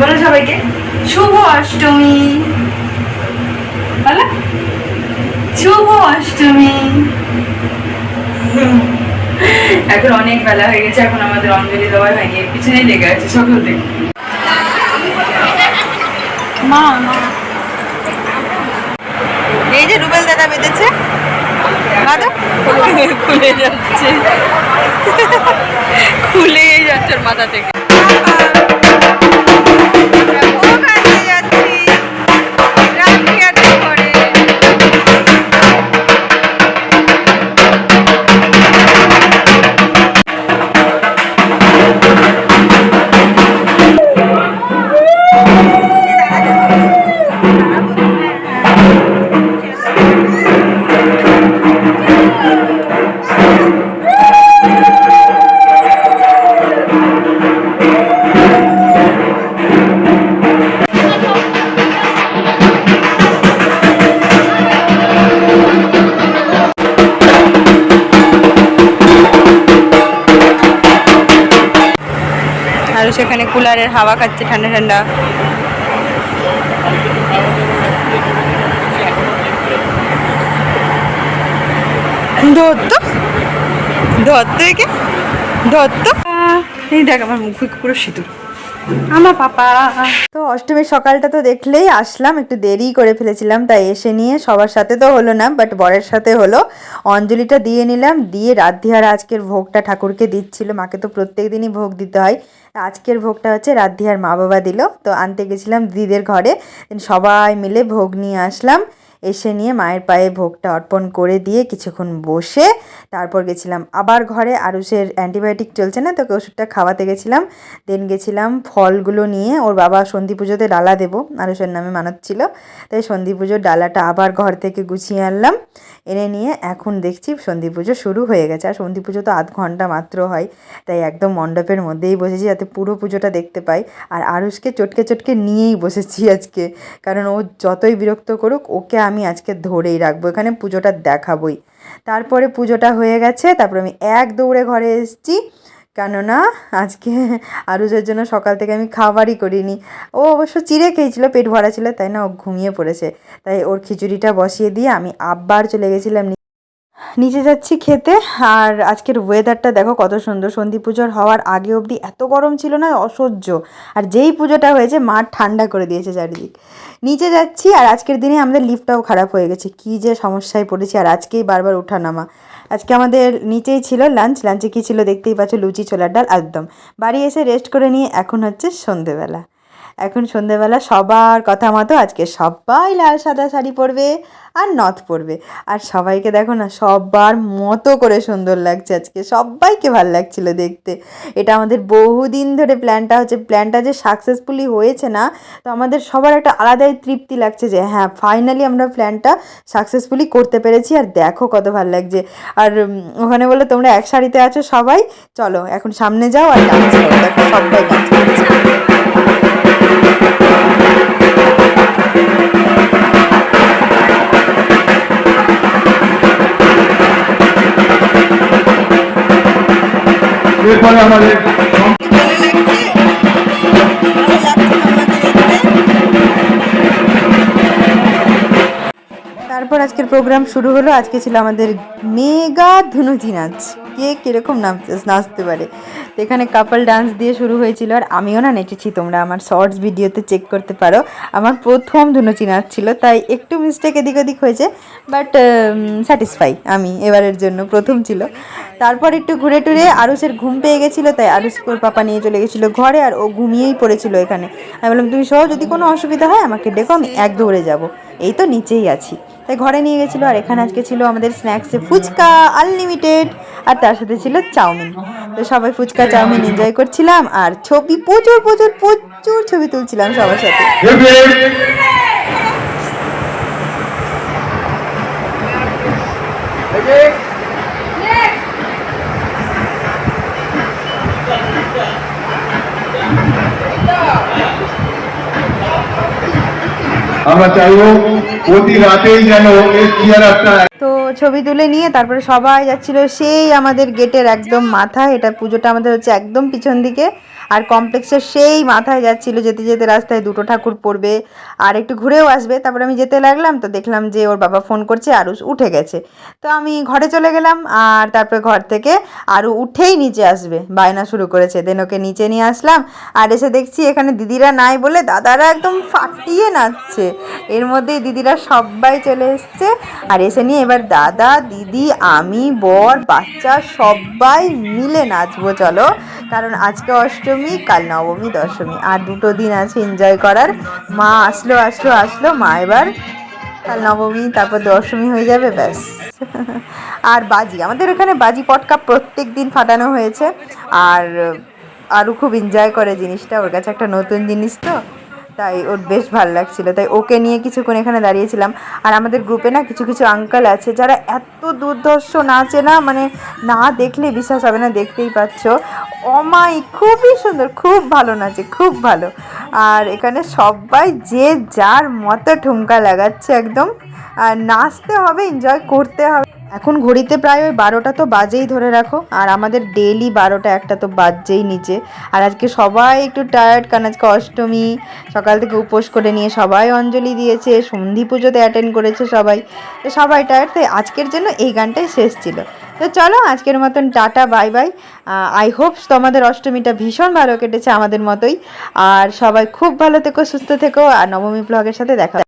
বলো সবাইকে। শুভ অষ্টমী। বলো। শুভ অষ্টমী। এখন অনেক বেলা হয়ে গেছে, এখন আমাদের অঞ্জলি দেওয়া হয়নি, এর পিছনেই লেগে আছে সকাল থেকে মা এই যে রুবেল দাদা বেঁধেছে। খুলে যাচ্ছে। খুলে যাচ্ছে মাথা থেকে। আর সেখানে কুলারের হাওয়া খাচ্ছে ঠান্ডা ঠান্ডা। ধরত ধরত একে? ধরত এই দেখ আমার মুখ পুরো সিঁদুর। আমার পাপা। তো অষ্টমীর সকালটা তো দেখলেই আসলাম, একটু দেরি করে ফেলেছিলাম, তাই এসে নিয়ে সবার সাথে তো হলো না বাট বরের সাথে হলো। অঞ্জলিটা দিয়ে নিলাম, দিয়ে রাধিয়ার আজকের ভোগটা ঠাকুরকে দিচ্ছিল, মাকে তো প্রত্যেক দিনই ভোগ দিতে হয়। আজকের ভোগটা হচ্ছে রাধিয়ার মা বাবা দিল, তো আনতে গেছিলাম দিদিদের ঘরে সবাই মিলে ভোগ নিয়ে আসলাম। এসে নিয়ে মায়ের পায়ে ভোগটা অর্পণ করে দিয়ে কিছুক্ষণ বসে তারপর গেছিলাম আবার ঘরে। আরুষের অ্যান্টিবায়োটিক চলছে না, তোকে ওষুধটা খাওয়াতে গেছিলাম। দেন গেছিলাম ফলগুলো নিয়ে, ওর বাবা সন্ধি পুজোতে ডালা দেবো, আরুষের নামে মানত ছিল। তাই সন্ধি পুজোর ডালাটা আবার ঘর থেকে গুছিয়ে আনলাম। এনে নিয়ে এখন দেখছি সন্ধি পুজো শুরু হয়ে গেছে। আর সন্ধি পুজো তো আধ ঘণ্টা মাত্র হয়, তাই একদম মণ্ডপের মধ্যেই বসেছি যাতে পুরো পুজোটা দেখতে পাই। আর আরুষকে চটকে চটকে নিয়েই বসেছি আজকে, কারণ ও যতই বিরক্ত করুক, ওকে আমি আজকে ধরেই রাখব, এখানে পুজোটা দেখাবই। তারপরে পুজোটা হয়ে গেছে, তারপরে আমি এক দৌড়ে ঘরে এসেছি, কেননা আজকে আরুজের জন্য সকাল থেকে আমি খাবারই করিনি। ও অবশ্য চিড়ে খেয়েছিল, পেট ভরা ছিল, তাই না, ও ঘুমিয়ে পড়েছে। তাই ওর খিচুড়িটা বসিয়ে দিয়ে আমি আব্বার চলে গেছিলাম নিচে যাচ্ছি খেতে। আর আজকের ওয়েদারটা দেখো কত সুন্দর। সন্ধি পুজোর হওয়ার আগে অবধি এত গরম ছিল না, অসহ্য। আর যেই পুজোটা হয়েছে মাঠ ঠান্ডা করে দিয়েছে চারিদিক। নিচে যাচ্ছি আর আজকের দিনে আমাদের লিফটটাও খারাপ হয়ে গেছে। কী যে সমস্যায় পড়েছি আর আজকেই বারবার ওঠা নামা। আজকে আমাদের নিচেই ছিল লাঞ্চ লাঞ্চে কী ছিল দেখতেই পাচ্ছ, লুচি, ছোলার ডাল একদম বাড়ি এসে রেস্ট করে নিয়ে এখন হচ্ছে সন্ধেবেলা। এখন সন্ধেবেলা সবার কথা মতো আজকে সবাই লাল সাদা শাড়ি পরবে আর নথ পরবে। আর সবাইকে দেখো না, সবার মতো করে সুন্দর লাগছে আজকে, সবাইকে ভালো লাগছিল দেখতে। এটা আমাদের বহুদিন ধরে প্ল্যানটা হচ্ছে, প্ল্যানটা যে সাকসেসফুলি হয়েছে না, তো আমাদের সবার একটা আলাদাই তৃপ্তি লাগছে যে হ্যাঁ ফাইনালি আমরা প্ল্যানটা সাকসেসফুলি করতে পেরেছি আর দেখো কত ভালো লাগছে। আর ওখানে বলে তোমরা এক শাড়িতে আছো সবাই, চলো, এখন সামনে যাও আর ডান্স করো। দেখো সবাই ডান্স এরপরে আমাদের তারপর আজকের প্রোগ্রাম শুরু হলো। আজকে ছিল আমাদের মেগা ধুনুচি নাচ। কে কীরকম নাচতে পারে। তো এখানে কাপল ডান্স দিয়ে শুরু হয়েছিল আর আমিও না নেচেছি, তোমরা আমার শর্টস ভিডিওতে চেক করতে পারো। আমার প্রথম ধুনুচি নাচ ছিল, তাই একটু মিস্টেক এদিক ওদিক হয়েছে বাট স্যাটিসফাই আমি এবারের জন্য প্রথম ছিল। তারপর একটু ঘুরে টুরে আরুষের ঘুম পেয়ে গেছিল, তাই আরুষ ওর পাপা নিয়ে চলে গেছিল ঘরে আর ও ঘুমিয়েই পড়েছিল এখানে। আমি বললাম, তুমি সহ যদি কোনো অসুবিধা হয় আমাকে ডেকো, আমি এক দৌড়ে যাব। এই তো নিচেই আছি। তাই ঘরে নিয়ে গেছিল আর এখানে আজকে ছিল আমাদের স্ন্যাক্সে ফুচকা আনলিমিটেড আর তার সাথে ছিল চাউমিন। তো সবাই ফুচকা, চাউমিন এনজয় করছিলাম, আর ছবি, প্রচুর প্রচুর প্রচুর ছবি তুলছিলাম সবার সাথে। আমরা চাইব প্রতি রাতেই যেন এই চেয়ার একটা তো ছবি তুলে নিয়ে তারপরে সবাই যাচ্ছিল সেই আমাদের গেটের একদম মাথায়। এটা পুজোটা আমাদের হচ্ছে একদম পিছন দিকে। আর কমপ্লেক্সের সেই মাথায় যাচ্ছিল যেতে যেতে রাস্তায় দুটো ঠাকুর পড়বে আর একটু ঘুরেও আসবে। তারপরে আমি যেতে লাগলাম তো দেখলাম যে ওর বাবা ফোন করছে, আরুষ উঠে গেছে। তো আমি ঘরে চলে গেলাম আর তারপরে ঘর থেকে আরু উঠেই নিচে আসবে। বায়না শুরু করেছে, দেন ওকে নিচে নিয়ে আসলাম। আর এসে দেখছি এখানে দিদিরা নাই বলে দাদারা একদম ফাটিয়ে নাচছে। এর মধ্যেই দিদিরা সবাই চলে এসছে। আর এসে নিয়ে এবার দাদা, দিদি, আমি, বর, বাচ্চা, সবাই মিলে নাচবো, চলো। কারণ আজকে অষ্টমী, কাল নবমী, দশমী। আর দুটো দিন আছে এনজয় করার। মা আসলো আসলো আসলো, মা এবার কাল নবমী, তারপর দশমী হয়ে যাবে, ব্যাস। আর বাজি, আমাদের এখানে বাজি পটকা প্রত্যেক দিন ফাটানো হয়েছে। আর আরও খুব এনজয় করে জিনিসটা। ওর কাছে একটা নতুন জিনিস তো। তাই ওর বেশ ভালো লাগছিল। তাই ওকে নিয়ে কিছুক্ষণ এখানে দাঁড়িয়েছিলাম। আর আমাদের গ্রুপে না কিছু কিছু আঙ্কাল আছে, যারা এত দুর্ধর্ষ নাচে না মানে না দেখলে বিশ্বাস হবে না, দেখতেই পাচ্ছ। অমাই, খুবই সুন্দর, খুব ভালো নাচে, খুব ভালো। আর এখানে সবাই যে যার মতো ঠুমকা লাগাচ্ছে একদম। আর নাচতে হবে এনজয় করতে হবে। এখন ঘড়িতে প্রায় ওই বারোটা তো বাজেই ধরে রাখো। আর আমাদের ডেলি বারোটা, একটা তো বাজছেই নিচে। আর আজকে সবাই একটু টায়ার্ড কারণ আজকে অষ্টমী। সকাল থেকে উপোস করে নিয়ে সবাই অঞ্জলি দিয়েছে, সন্ধি পুজোতে অ্যাটেন্ড করেছে সবাই। তো সবাই টায়ার্ড তাই আজকের জন্য এই গানটাই শেষ ছিল। তো চলো আজকের মতন tata bye bye I hope তোমাদের অষ্টমীটা ভীষণ ভালো কেটেছে আমাদের মতোই। আর সবাই খুব ভালো থেকো, সুস্থ থেকো। আর নবমী ব্লগের সাথে দেখা